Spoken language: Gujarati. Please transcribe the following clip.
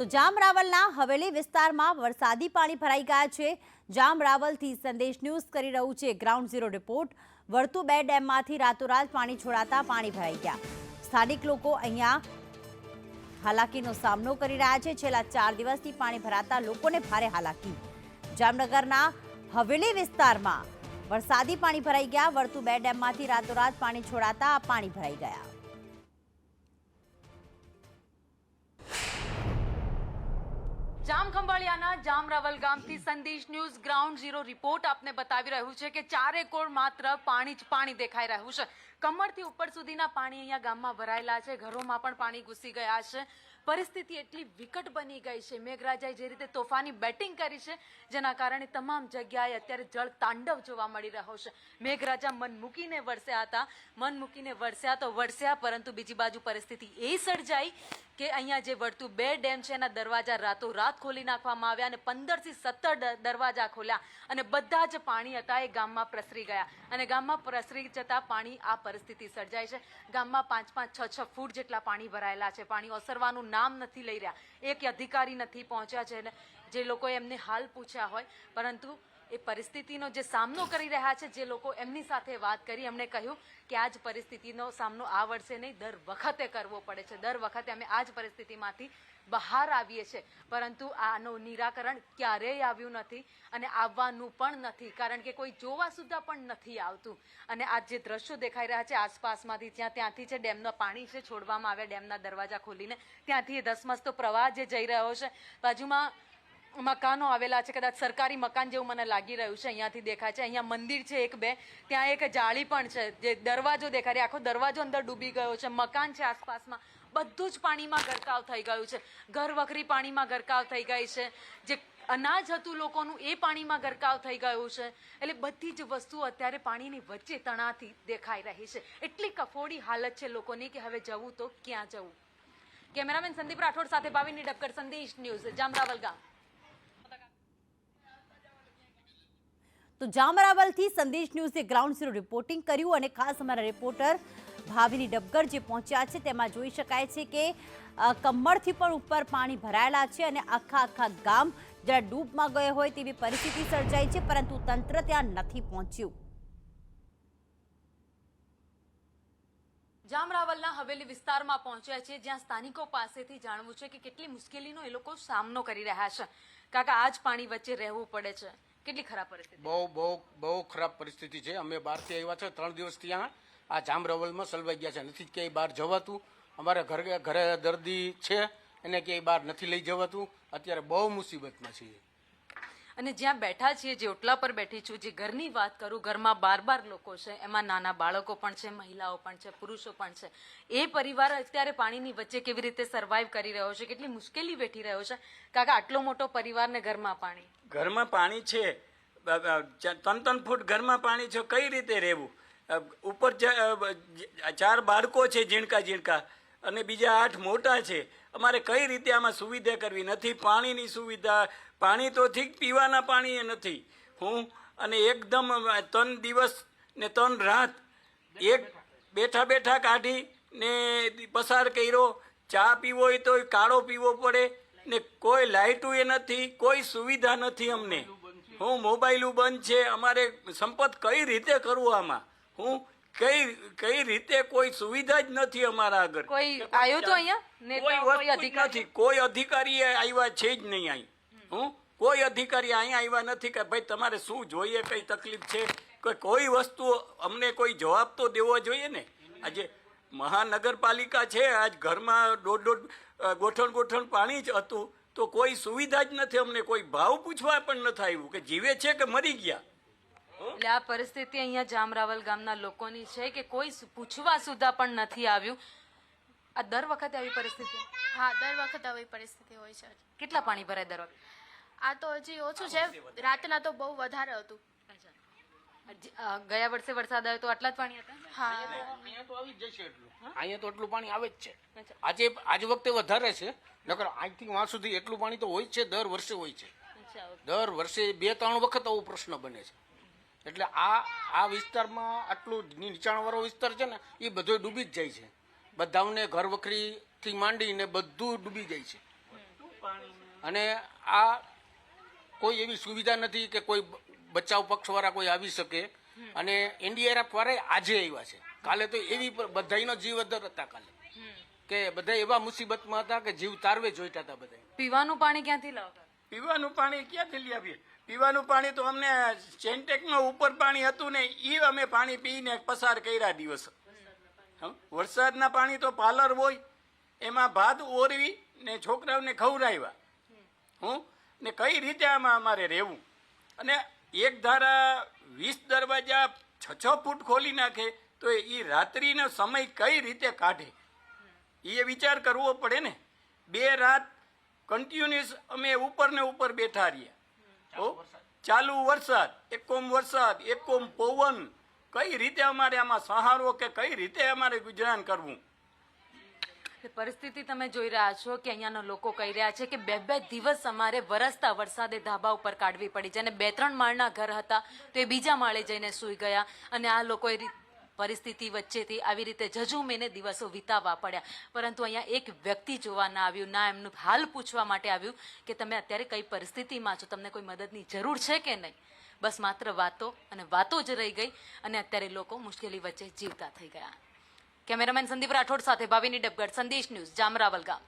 તો જામરાવલના હવેલી વિસ્તારમાં વરસાદી પાણી ભરાઈ ગયા છે. જામરાવલથી સંદેશ ન્યૂઝ કરી રહ્યું છે. Ground zero report. વર્તુ બે ડેમમાંથી રાતોરાત પાણી છોડાતા પાણી ભરાઈ ગયા. સ્થાનિક લોકો અહીંયા હાલાકીનો સામનો કરી રહ્યા છે. છેલ્લા ચાર દિવસથી પાણી ભરાતા લોકોને ભારે હાલાકી. જામનગરના હવેલી વિસ્તારમાં વરસાદી પાણી ભરાઈ ગયા. વર્તુ બે ડેમમાંથી રાતોરાત પાણી છોડાતા પાણી ભરાઈ ગયા. જામખંભાળિયાના જામરાવલ ગામથી સંદેશ ન્યૂઝ ગ્રાઉન્ડ ઝીરો રિપોર્ટ આપને બતાવી રહ્યું છે કે ચારે કોર માત્ર પાણી જ પાણી દેખાઈ રહ્યું છે. કમરથી ઉપર સુધીના પાણી અહીંયા ગામમાં ભરાયેલા છે. ઘરોમાં પણ પાણી ઘૂસી ગયા છે. પરિસ્થિતિ એટલી વિકટ બની ગઈ છે. મેઘરાજાએ જે રીતે તોફાની બેટિંગ કરી છે, જેના કારણે તમામ જગ્યાએ અત્યારે જળ તાંડવ જોવા મળી રહ્યો છે. મેઘરાજા મન મૂકીને વરસ્યા હતા, મન મૂકીને વરસ્યા તો વરસ્યા, પરંતુ બીજી બાજુ પરિસ્થિતિ એ સર્જાઈ કે અહીંયા જે વળતું બે ડેમ છે, એના દરવાજા રાતોરાત ખોલી નાખવામાં આવ્યા અને પંદરથી સત્તર દરવાજા ખોલ્યા અને બધા જ પાણી હતા એ ગામમાં પ્રસરી ગયા. અને ગામમાં પ્રસરી જતા પાણી આ પરિસ્થિતિ સર્જાય છે. ગામમાં પાંચ પાંચ છ છ ફૂટ જેટલા પાણી ભરાયેલા છે. પાણી ઓસરવાનું નામ નથી લઈ રહ્યા. એક અધિકારી નથી પહોંચ્યા છે જે લોકોએ એમને હાલ પૂછ્યા હોય. પરંતુ એ પરિસ્થિતિનો જે સામનો કરી રહ્યા છે, જે લોકો એમની સાથે વાત કરી, એમણે કહ્યું કે આ જ પરિસ્થિતિનો સામનો આ વર્ષે નહીં, દર વખતે કરવો પડે છે. દર વખતે અમે આ જ પરિસ્થિતિમાંથી બહાર આવીએ છીએ. પરંતુ આનું નિરાકરણ ક્યારેય આવ્યું નથી અને આવવાનું પણ નથી. કારણ કે કોઈ જોવા સુધા પણ નથી આવતું. અને આ જે દ્રશ્યો દેખાઈ રહ્યા છે, આસપાસમાંથી જ્યાં ત્યાંથી છે ડેમના પાણી છે, છોડવામાં આવ્યા ડેમના દરવાજા ખોલીને ત્યાંથી એ ધસમસતો પ્રવાહ જે જઈ રહ્યો છે, બાજુમાં મકાનો આવેલા છે, કદાચ સરકારી મકાન જેવું મને લાગી રહ્યું છે, અહીંયાથી દેખાય છે. અહીંયા મંદિર છે એક બે, ત્યાં એક જાળી પણ છે, જે દરવાજો દેખાય છે. આખો દરવાજો અંદર ડૂબી ગયો છે, મકાન છે આસપાસમાં. બધું જ પાણીમાં ગરકાવ થઈ ગયું છે. ઘર વખરી પાણીમાં ગરકાવ થઈ ગઈ છે. જે અનાજ હતું લોકોનું, એ પાણીમાં ગરકાવ થઈ ગયું છે. એટલે બધી જ વસ્તુઓ અત્યારે પાણીની વચ્ચે તણાથી દેખાઈ રહી છે. એટલી કફોડી હાલત છે લોકોની કે હવે જવું તો ક્યાં જવું? કેમેરામેન સંદીપ રાઠોડ સાથે ભાવિની ડબકર સંદેશ ન્યૂઝ જામરાવલ ગામ તો જામરાવલથી સંદેશ ન્યૂઝે ગ્રાઉન્ડ ઝીરો રિપોર્ટિંગ કર્યું અને ખાસ અમારા રિપોર્ટર ભાવિની ડબગર જે પહોંચ્યા છે તેમાં જોઈ શકાય છે કે કમળથી પણ ઉપર પાણી ભરાયેલા છે અને આખા આખા ગામ જરા ડૂબમાં ગયો હોય તેવી પરિસ્થિતિ સર્જાઈ છે, પરંતુ તંત્ર ત્યાં નથી પહોંચ્યું. જામરાવલના હવેલી વિસ્તારમાં પહોંચ્યા છે, જ્યાં સ્થાનિકો પાસેથી જાણવું છે કે કેટલી મુશ્કેલીનો એ લોકો સામનો કરી રહ્યા છે. કાકા, આજ પાણી વચ્ચે રહેવું પડે છે. કેટલી ખરાબ પરિસ્થિતિ બહુ બહુ બહુ ખરાબ પરિસ્થિતિ છે. અમે બહારથી આવ્યા છે, ત્રણ દિવસ ત્યાં આ જામરવલમાં સલવાઈ ગયા છે. નથી ક્યાંય બહાર જવાતું. અમારા ઘરે ઘરે દર્દી છે, એને ક્યાંય બહાર નથી લઈ જવાતું. અત્યારે બહુ મુસીબતમાં છીએ. અને જ્યાં બેઠા છીએ, જે ઓટલા પર બેઠી છું, જે ઘરની વાત કરું, ઘરમાં બાર બાર લોકો છે, એમાં નાના બાળકો પણ છે, મહિલાઓ પણ છે, પુરુષો પણ છે. એ પરિવાર અત્યારે પાણીની વચ્ચે કેવી રીતે સર્વાઈવ કરી રહ્યો છે, કેટલી મુશ્કેલી વેઠી રહ્યો છે? કાકા, આટલો મોટો પરિવારને ઘરમાં પાણી? ઘરમાં પાણી છે. ત્રણ ત્રણ ફૂટ ઘરમાં પાણી છે, કઈ રીતે રહેવું? ઉપર ચાર બાળકો છે ઝીણકા ઝીણકા અને બીજા આઠ મોટા છે. અમારે કઈ રીતે આમાં સુવિધા કરવી? નથી, પાણીની સુવિધા. પાણી તો ઠીક, પીવાના પાણી એ નથી. હું અને એકદમ ત્રણ દિવસ ને ત્રણ રાત એક બેઠા બેઠા કાઢી ને પસાર કર્યો. ચા પીવો હોય તો કાળો પીવો પડે ને કોઈ લાઇટું એ નથી, કોઈ સુવિધા નથી અમને. હું મોબાઈલું બંધ છે. અમારે સંપત કઈ રીતે કરવું આમાં? હું કઈ કઈ રીતે કોઈ સુવિધા જ નથી અમારા આગળ. કોઈ આવ્યો તો અહીંયા? કોઈ અધિકારી નથી. કોઈ અધિકારી આવ્યા છે જ નહીં અહીં. હું કોઈ અધિકારી અહીંયા આવ્યા નથી કે ભાઈ તમારે શું જોઈએ કઈ તકલીફ છે? કે કોઈ વસ્તુ અમને કોઈ જવાબ તો દેવો જોઈએ ને? આજે મહાનગરપાલિકા છે આજ ઘરમાં દોઢ દોઢ ગોઠણ ગોઠણ પાણી જ હતું. તો કોઈ સુવિધા જ નથી અમને. કોઈ ભાવ પૂછવા પણ નથી આવ્યું કે જીવે છે કે મરી ગયા? એટલે આ પરિસ્થિતિ અહીંયા જામરાવલ ગામના લોકોની છે કે કોઈ પૂછવા સુધા પણ નથી આવ્યું. આ દર વખતે આવી પરિસ્થિતિ? હા દર વખત આવી પરિસ્થિતિ હોય છે. કેટલા પાણી ભરાય દર વખતે? આ તો હજી ઓછું છે. રાતના તો બહુ વધારે હતું. અચ્છા. ગયા વર્ષે વરસાદ આવ્યો તો આટલા જ પાણી હતા? હા. અહીંયા તો આવી જ જશે એટલું. અહીંયા તો એટલું પાણી આવે જ છે. આજે આજ વખતે વધારે છે. નકર આજથી વાં સુધી એટલું પાણી તો હોય જ છે દર વર્ષે હોય છે. દર વર્ષે બે ત્રણ વખત આવો પ્રશ્ન બને છે. એટલે આ આ વિસ્તારમાં આટલું નીચાણવાળો વિસ્તાર છે ને એ બધો ડૂબી જ જાય છે. બધાને ઘર વખરીથી માંડીને બધું ડૂબી જાય છે. અને આ કોઈ એવી સુવિધા નથી કે કોઈ બચાવ પક્ષવાળા કોઈ આવી શકે. અને એનડીઆરએફ વાળા આજે આવ્યા છે. કાલે તો એવી બધાનો બધાયનો જીવ અદર હતા કાલે. કે બધા એવા મુસીબતમાં હતા કે જીવ તારવે જોઈતા હતા બધા પીવાનું પાણી ક્યાંથી લાવતા? પીવાનું પાણી ક્યાંથી લઈ આવીએ? પીવાનું પાણી તો અમને સેન્ટેકમાં ઉપર પાણી હતું ને એ અમે પાણી પીને પસાર કર્યા દિવસ? વરસાદના પાણી તો પાલર હોય, એમાં ભાત ઓરવી ને છોકરાઓને ખવડાવ્યા. હું, ને કઈ રીતે આમાં અમારે રહેવું? અને એક ધારા વીસ દરવાજા છ છ ફૂટ ખોલી નાખે, તો એ રાત્રિનો સમય કઈ રીતે કાઢે? એ વિચાર કરવો પડે ને. બે રાત કન્ટિન્યુઅસ અમે ઉપર ને ઉપર બેઠા રહ્યા. ચાલુ વરસાદ. એકોમ વરસાદ એકોમ કોમ પવન. કઈ રીતે અમારે આમાં સહારો કે કઈ રીતે અમારે ગુજરાન કરવું? પરિસ્થિતિ તમે જોઈ રહ્યા છો કે અહીંયાના લોકો કહી રહ્યા છે કે બે બે દિવસ અમારે વરસતા વરસાદે ધાબા ઉપર કાઢવી પડી છે. અને બે ત્રણ માળના ઘર હતા તો એ બીજા માળે જઈને સૂઈ ગયા. અને આ લોકોએ પરિસ્થિતિ વચ્ચેથી આવી રીતે જજુમીને દિવસો વિતાવવા પડ્યા. પરંતુ અહીંયા એક વ્યક્તિ જોવા ના આવ્યું, ના એમનું હાલ પૂછવા માટે આવ્યું કે તમે અત્યારે કઈ પરિસ્થિતિમાં છો, તમને કોઈ મદદની જરૂર છે કે નહીં? બસ માત્ર વાતો અને વાતો જ રહી ગઈ અને અત્યારે લોકો મુશ્કેલી વચ્ચે જીવતા થઈ ગયા. કેમેરામેન સંદીપ રાઠોડ સાથે ભાવિની ડબગડ સંદેશ ન્યૂઝ, જામરાવલ ગામ.